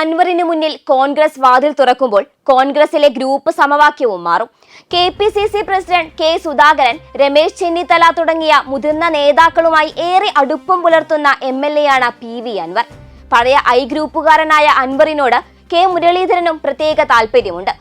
അൻവറിന് മുന്നിൽ കോൺഗ്രസ് വാതിൽ തുറക്കുമ്പോൾ കോൺഗ്രസിലെ ഗ്രൂപ്പ് സമവാക്യവും മാറും. K P C C president K Sudhakaran Ramesh Chennithala തുടങ്ങിയ മുതിർന്ന നേതാക്കളുമായി ഏറെ അടുപ്പം പുലർത്തുന്ന എം എൽ എ ആണ് പി വി അൻവർ. പഴയ ഐ ഗ്രൂപ്പുകാരനായ അൻവറിനോട് കെ മുരളീധരനും പ്രത്യേക താല്പര്യമുണ്ട്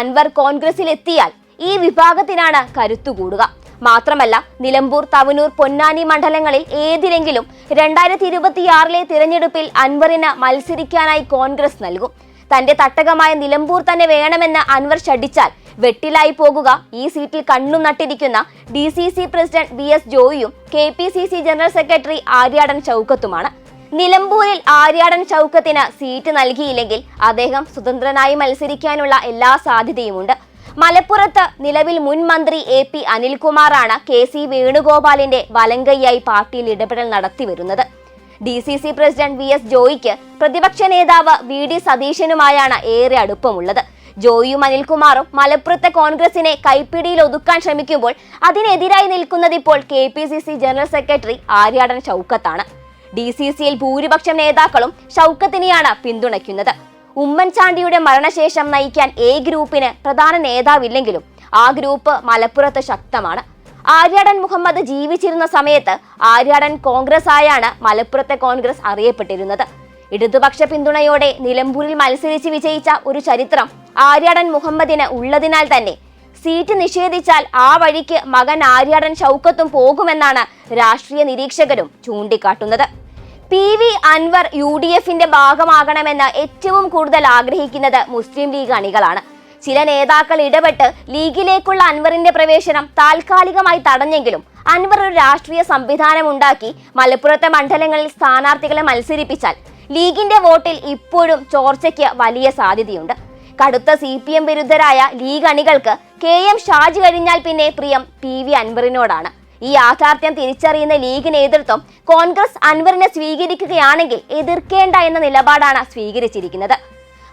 അൻവർ കോൺഗ്രസിലെത്തിയാൽ ഈ വിഭാഗത്തിനാണ് കരുത്തുകൂടുക. മാത്രമല്ല നിലമ്പൂർ തവനൂർ പൊന്നാനി മണ്ഡലങ്ങളിൽ ഏതിലെങ്കിലും രണ്ടായിരത്തി ഇരുപത്തിയാറിലെ തിരഞ്ഞെടുപ്പിൽ അൻവറിന് മത്സരിക്കാനായി കോൺഗ്രസ് നൽകും. തന്റെ തട്ടകമായ നിലമ്പൂർ തന്നെ വേണമെന്ന് അൻവർ ശഠിച്ചാൽ വെട്ടിലായി പോകുക ഈ സീറ്റിൽ കണ്ണും നട്ടിരിക്കുന്ന D C C president V S ജോയിയും K P C C general secretary Aryadan ചൌക്കത്തുമാണ്. നിലമ്പൂരിൽ ആര്യാടൻ ചൌക്കത്തിന് സീറ്റ് നൽകിയില്ലെങ്കിൽ അദ്ദേഹം സ്വതന്ത്രനായി മത്സരിക്കാനുള്ള എല്ലാ സാധ്യതയുമുണ്ട്. മലപ്പുറത്ത് നിലവിൽ മുൻ മന്ത്രി എ പി അനിൽകുമാറാണ് കെ സി വേണുഗോപാലിന്റെ വലങ്കയ്യായി പാർട്ടിയിൽ ഇടപെടൽ നടത്തിവരുന്നത്. D C C president V S ജോയിക്ക് പ്രതിപക്ഷ നേതാവ് വി ഡി സതീശനുമായാണ് ഏറെ അടുപ്പമുള്ളത്. ജോയിയും അനിൽകുമാറും മലപ്പുറത്തെ കോൺഗ്രസിനെ കൈപ്പിടിയിൽ ഒതുക്കാൻ ശ്രമിക്കുമ്പോൾ അതിനെതിരായി നിൽക്കുന്നത് ഇപ്പോൾ K P C C general secretary Aryadan ഷൗക്കത്താണ് D C സിയിൽ ഭൂരിപക്ഷം നേതാക്കളും ഷൗക്കത്തിനെയാണ് പിന്തുണയ്ക്കുന്നത്. ഉമ്മൻചാണ്ടിയുടെ മരണശേഷം നയിക്കാൻ എ ഗ്രൂപ്പിന് പ്രധാന നേതാവില്ലെങ്കിലും ആ ഗ്രൂപ്പ് മലപ്പുറത്ത് ശക്തമാണ്. ആര്യാടൻ മുഹമ്മദ് ജീവിച്ചിരുന്ന സമയത്ത് ആര്യാടൻ കോൺഗ്രസ് ആയാണ് മലപ്പുറത്തെ കോൺഗ്രസ് അറിയപ്പെട്ടിരുന്നത്. ഇടതുപക്ഷ പിന്തുണയോടെ നിലമ്പൂരിൽ മത്സരിച്ച് വിജയിച്ച ഒരു ചരിത്രം ആര്യാടൻ മുഹമ്മദിന് ഉള്ളതിനാൽ തന്നെ സീറ്റ് നിഷേധിച്ചാൽ ആ വഴിക്ക് മകൻ ആര്യാടൻ ഷൗക്കത്തും പോകുമെന്നാണ് രാഷ്ട്രീയ നിരീക്ഷകരും ചൂണ്ടിക്കാട്ടുന്നത്. P V Anvar U D എഫിന്റെ ഭാഗമാകണമെന്ന് ഏറ്റവും കൂടുതൽ ആഗ്രഹിക്കുന്നത് മുസ്ലിം ലീഗ് അണികളാണ്. ചില നേതാക്കൾ ഇടപെട്ട് ലീഗിലേക്കുള്ള അൻവറിന്റെ പ്രവേശനം താൽക്കാലികമായി തടഞ്ഞെങ്കിലും അൻവർ ഒരു രാഷ്ട്രീയ സംവിധാനം ഉണ്ടാക്കി മലപ്പുറത്തെ മണ്ഡലങ്ങളിൽ സ്ഥാനാർത്ഥികളെ മത്സരിപ്പിച്ചാൽ ലീഗിന്റെ വോട്ടിൽ ഇപ്പോഴും ചോർച്ചയ്ക്ക് വലിയ സാധ്യതയുണ്ട്. കടുത്ത സി പി എം വിരുദ്ധരായ ലീഗ് അണികൾക്ക് കെ എം ഷാജി കഴിഞ്ഞാൽ പിന്നെ പ്രിയം പി വി അൻവറിനോടാണ്. ഈ യാഥാർത്ഥ്യം തിരിച്ചറിയുന്ന ലീഗ് നേതൃത്വം കോൺഗ്രസ് അൻവറിനെ സ്വീകരിക്കുകയാണെങ്കിൽ എതിർക്കേണ്ട എന്ന നിലപാടാണ് സ്വീകരിച്ചിരിക്കുന്നത്.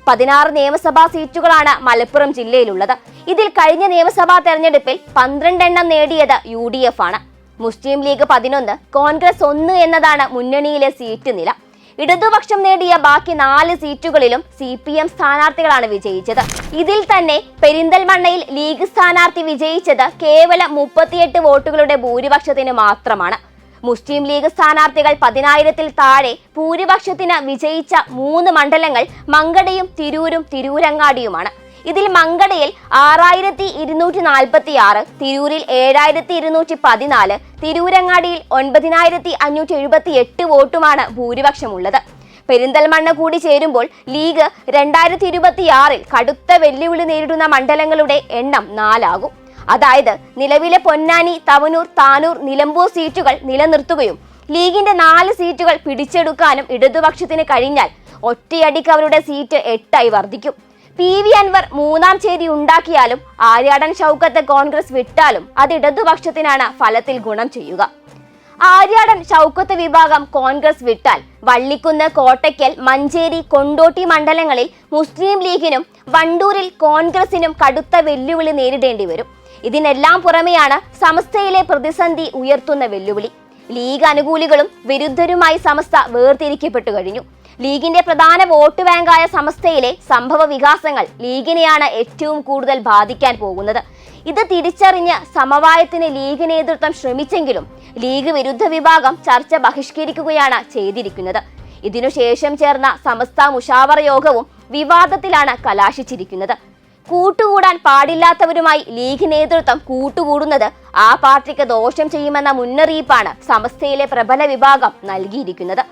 പതിനാറ് നിയമസഭാ സീറ്റുകളാണ് മലപ്പുറം ജില്ലയിലുള്ളത്. ഇതിൽ കഴിഞ്ഞ നിയമസഭാ തെരഞ്ഞെടുപ്പിൽ പന്ത്രണ്ടെണ്ണം നേടിയത് യു ഡി എഫ് ആണ്. മുസ്ലിം ലീഗ് പതിനൊന്ന് കോൺഗ്രസ് ഒന്ന് എന്നതാണ് മുന്നണിയിലെ സീറ്റ് നില. ഇടതുപക്ഷം നേടിയ ബാക്കി നാല് സീറ്റുകളിലും സി പി എം സ്ഥാനാർത്ഥികളാണ് വിജയിച്ചത്. ഇതിൽ തന്നെ പെരിന്തൽമണ്ണയിൽ ലീഗ് സ്ഥാനാർത്ഥി വിജയിച്ചത് കേവലം മുപ്പത്തിയെട്ട് വോട്ടുകളുടെ ഭൂരിപക്ഷത്തിന് മാത്രമാണ്. മുസ്ലിം ലീഗ് സ്ഥാനാർത്ഥികൾ പതിനായിരത്തിൽ താഴെ ഭൂരിപക്ഷത്തിന് വിജയിച്ച മൂന്ന് മണ്ഡലങ്ങൾ മങ്കടയും തിരൂരും തിരൂരങ്ങാടിയുമാണ്. ഇതിൽ മങ്കടയിൽ ആറായിരത്തി ഇരുന്നൂറ്റി നാൽപ്പത്തി ആറ് തിരൂരിൽ ഏഴായിരത്തി ഇരുന്നൂറ്റി പതിനാല് തിരൂരങ്ങാടിയിൽ ഒൻപതിനായിരത്തി അഞ്ഞൂറ്റി എഴുപത്തി എട്ട് വോട്ടുമാണ് ഭൂരിപക്ഷമുള്ളത്. പെരിന്തൽമണ്ണ കൂടി ചേരുമ്പോൾ ലീഗ് രണ്ടായിരത്തി ഇരുപത്തിയാറിൽ കടുത്ത വെല്ലുവിളി നേരിടുന്ന മണ്ഡലങ്ങളുടെ എണ്ണം നാലാകും. അതായത് നിലവിലെ പൊന്നാനി തവനൂർ താനൂർ നിലമ്പൂർ സീറ്റുകൾ നിലനിർത്തുകയും ലീഗിന്റെ നാല് സീറ്റുകൾ പിടിച്ചെടുക്കാനും ഇടതുപക്ഷത്തിന് കഴിഞ്ഞാൽ ഒറ്റയടിക്ക് അവരുടെ സീറ്റ് എട്ടായി വർദ്ധിക്കും. പി വി അൻവർ മൂന്നാം ചേരി ഉണ്ടാക്കിയാലും ആര്യാടൻ ഷൗക്കത്ത് കോൺഗ്രസ് വിട്ടാലും അത് ഇടതുപക്ഷത്തിനാണ് ഫലത്തിൽ ഗുണം ചെയ്യുക. ആര്യാടൻ ഷൗക്കത്ത് വിഭാഗം കോൺഗ്രസ് വിട്ടാൽ വള്ളിക്കുന്ന് കോട്ടയ്ക്കൽ മഞ്ചേരി കൊണ്ടോട്ടി മണ്ഡലങ്ങളിൽ മുസ്ലിം ലീഗിനും വണ്ടൂരിൽ കോൺഗ്രസിനും കടുത്ത വെല്ലുവിളി നേരിടേണ്ടി വരും. ഇതിനെല്ലാം പുറമെയാണ് സമസ്തയിലെ പ്രതിസന്ധി ഉയർത്തുന്ന വെല്ലുവിളി. ലീഗ് അനുകൂലികളും വിരുദ്ധരുമായി സമസ്ത വേർതിരിക്കപ്പെട്ടു കഴിഞ്ഞു. ലീഗിന്റെ പ്രധാന വോട്ട് ബാങ്കായ സമസ്തയിലെ സംഭവ വികാസങ്ങൾ ലീഗിനെയാണ് ഏറ്റവും കൂടുതൽ ബാധിക്കാൻ പോകുന്നത്. ഇത് തിരിച്ചറിഞ്ഞ് സമവായത്തിന് ലീഗ് നേതൃത്വം ശ്രമിച്ചെങ്കിലും ലീഗ് വിരുദ്ധ വിഭാഗം ചർച്ച ബഹിഷ്കരിക്കുകയാണ് ചെയ്തിരിക്കുന്നത്. ഇതിനുശേഷം ചേർന്ന സമസ്ത മുഷാവറ യോഗവും വിവാദത്തിലാണ് കലാശിച്ചിരിക്കുന്നത്. കൂട്ടുകൂടാൻ പാടില്ലാത്തവരുമായി ലീഗ് നേതൃത്വം കൂട്ടുകൂടുന്നത് ആ പാർട്ടിക്ക് ദോഷം ചെയ്യുമെന്ന മുന്നറിയിപ്പാണ് സമസ്തയിലെ പ്രബല വിഭാഗം നൽകിയിരിക്കുന്നത്.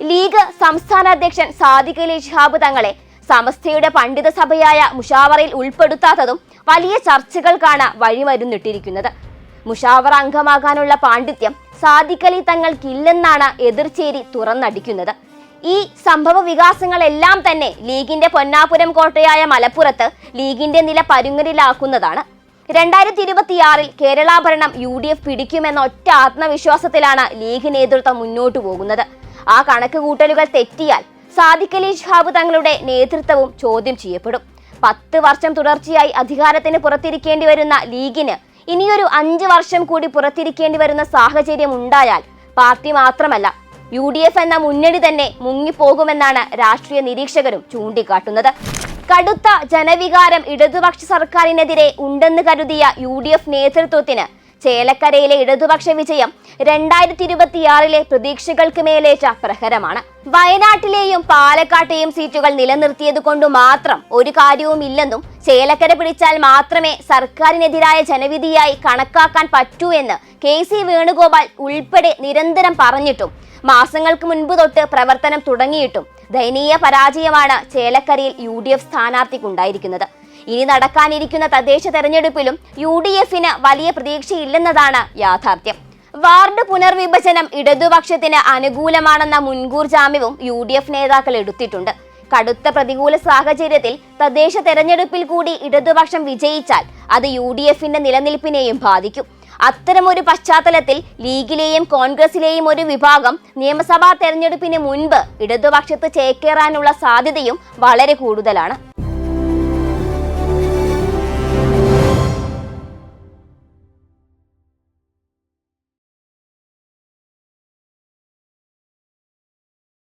ലീഗ് സംസ്ഥാന അധ്യക്ഷൻ സാദിഖ് അലി ഷിഹാബ് തങ്ങളെ സമസ്തയുടെ പണ്ഡിത സഭയായ മുഷാവറയിൽ ഉൾപ്പെടുത്താത്തതും വലിയ ചർച്ചകൾക്കാണ് വഴിമരുന്നിട്ടിരിക്കുന്നത്. മുഷാവറ അംഗമാകാനുള്ള പാണ്ഡിത്യം സാദിഖ് അലി തങ്ങൾക്കില്ലെന്നാണ് എതിർചേരി തുറന്നടിക്കുന്നത്. ഈ സംഭവ വികാസങ്ങളെല്ലാം തന്നെ ലീഗിന്റെ പൊന്നാപുരം കോട്ടയായ മലപ്പുറത്ത് ലീഗിന്റെ നില പരുങ്ങലിലാക്കുന്നതാണ്. രണ്ടായിരത്തി ഇരുപത്തിയാറിൽ കേരള ഭരണം യു ഡി എഫ് പിടിക്കുമെന്ന ഒറ്റ ആത്മവിശ്വാസത്തിലാണ് ലീഗ് നേതൃത്വം മുന്നോട്ടു പോകുന്നത്. ആ കണക്ക് കൂട്ടലുകൾ തെറ്റിയാൽ സാദിഖ് അലി ഷിഹാബ് തങ്ങളുടെ നേതൃത്വവും ചോദ്യം ചെയ്യപ്പെടും. പത്ത് വർഷം തുടർച്ചയായി അധികാരത്തിന് പുറത്തിരിക്കേണ്ടി വരുന്ന ലീഗിന് ഇനിയൊരു അഞ്ച് വർഷം കൂടി പുറത്തിരിക്കേണ്ടി വരുന്ന സാഹചര്യം ഉണ്ടായാൽ പാർട്ടി മാത്രമല്ല യു ഡി എഫ് എന്ന മുന്നണി തന്നെ മുങ്ങിപ്പോകുമെന്നാണ് രാഷ്ട്രീയ നിരീക്ഷകരും ചൂണ്ടിക്കാട്ടുന്നത്. കടുത്ത ജനവികാരം ഇടതുപക്ഷ സർക്കാരിനെതിരെ ഉണ്ടെന്ന് കരുതിയ യു ഡി എഫ് നേതൃത്വത്തിന് ചേലക്കരയിലെ ഇടതുപക്ഷ വിജയം രണ്ടായിരത്തി ഇരുപത്തിയാറിലെ പ്രതീക്ഷകൾക്ക് മേലേറ്റ പ്രഹരമാണ്. വയനാട്ടിലെയും പാലക്കാട്ടെയും സീറ്റുകൾ നിലനിർത്തിയത് കൊണ്ട് മാത്രം ഒരു കാര്യവുമില്ലെന്നും ചേലക്കര പിടിച്ചാൽ മാത്രമേ സർക്കാരിനെതിരായ ജനവിധിയായി കണക്കാക്കാൻ പറ്റൂ എന്ന് കെ സി വേണുഗോപാൽ ഉൾപ്പെടെ നിരന്തരം പറഞ്ഞിട്ടും മാസങ്ങൾക്ക് മുൻപ് തൊട്ട് പ്രവർത്തനം തുടങ്ങിയിട്ടും ദയനീയ പരാജയമാണ് ചേലക്കരയിൽ യു ഡി എഫ് സ്ഥാനാർത്ഥിക്കുണ്ടായിരിക്കുന്നത്. ഇനി നടക്കാനിരിക്കുന്ന തദ്ദേശ തെരഞ്ഞെടുപ്പിലും യു ഡി എഫിന് വലിയ പ്രതീക്ഷയില്ലെന്നതാണ് യാഥാർത്ഥ്യം. വാർഡ് പുനർവിഭജനം ഇടതുപക്ഷത്തിന് അനുകൂലമാണെന്ന മുൻകൂർ ജാമ്യവും യു ഡി എഫ് നേതാക്കൾ എടുത്തിട്ടുണ്ട്. കടുത്ത പ്രതികൂല സാഹചര്യത്തിൽ തദ്ദേശ തെരഞ്ഞെടുപ്പിൽ കൂടി ഇടതുപക്ഷം വിജയിച്ചാൽ അത് യു ഡി എഫിന്റെ നിലനിൽപ്പിനെയും ബാധിക്കും. അത്തരമൊരു പശ്ചാത്തലത്തിൽ ലീഗിലെയും കോൺഗ്രസിലെയും ഒരു വിഭാഗം നിയമസഭാ തെരഞ്ഞെടുപ്പിന് മുൻപ് ഇടതുപക്ഷത്ത് ചേക്കേറാനുള്ള സാധ്യതയും വളരെ കൂടുതലാണ്.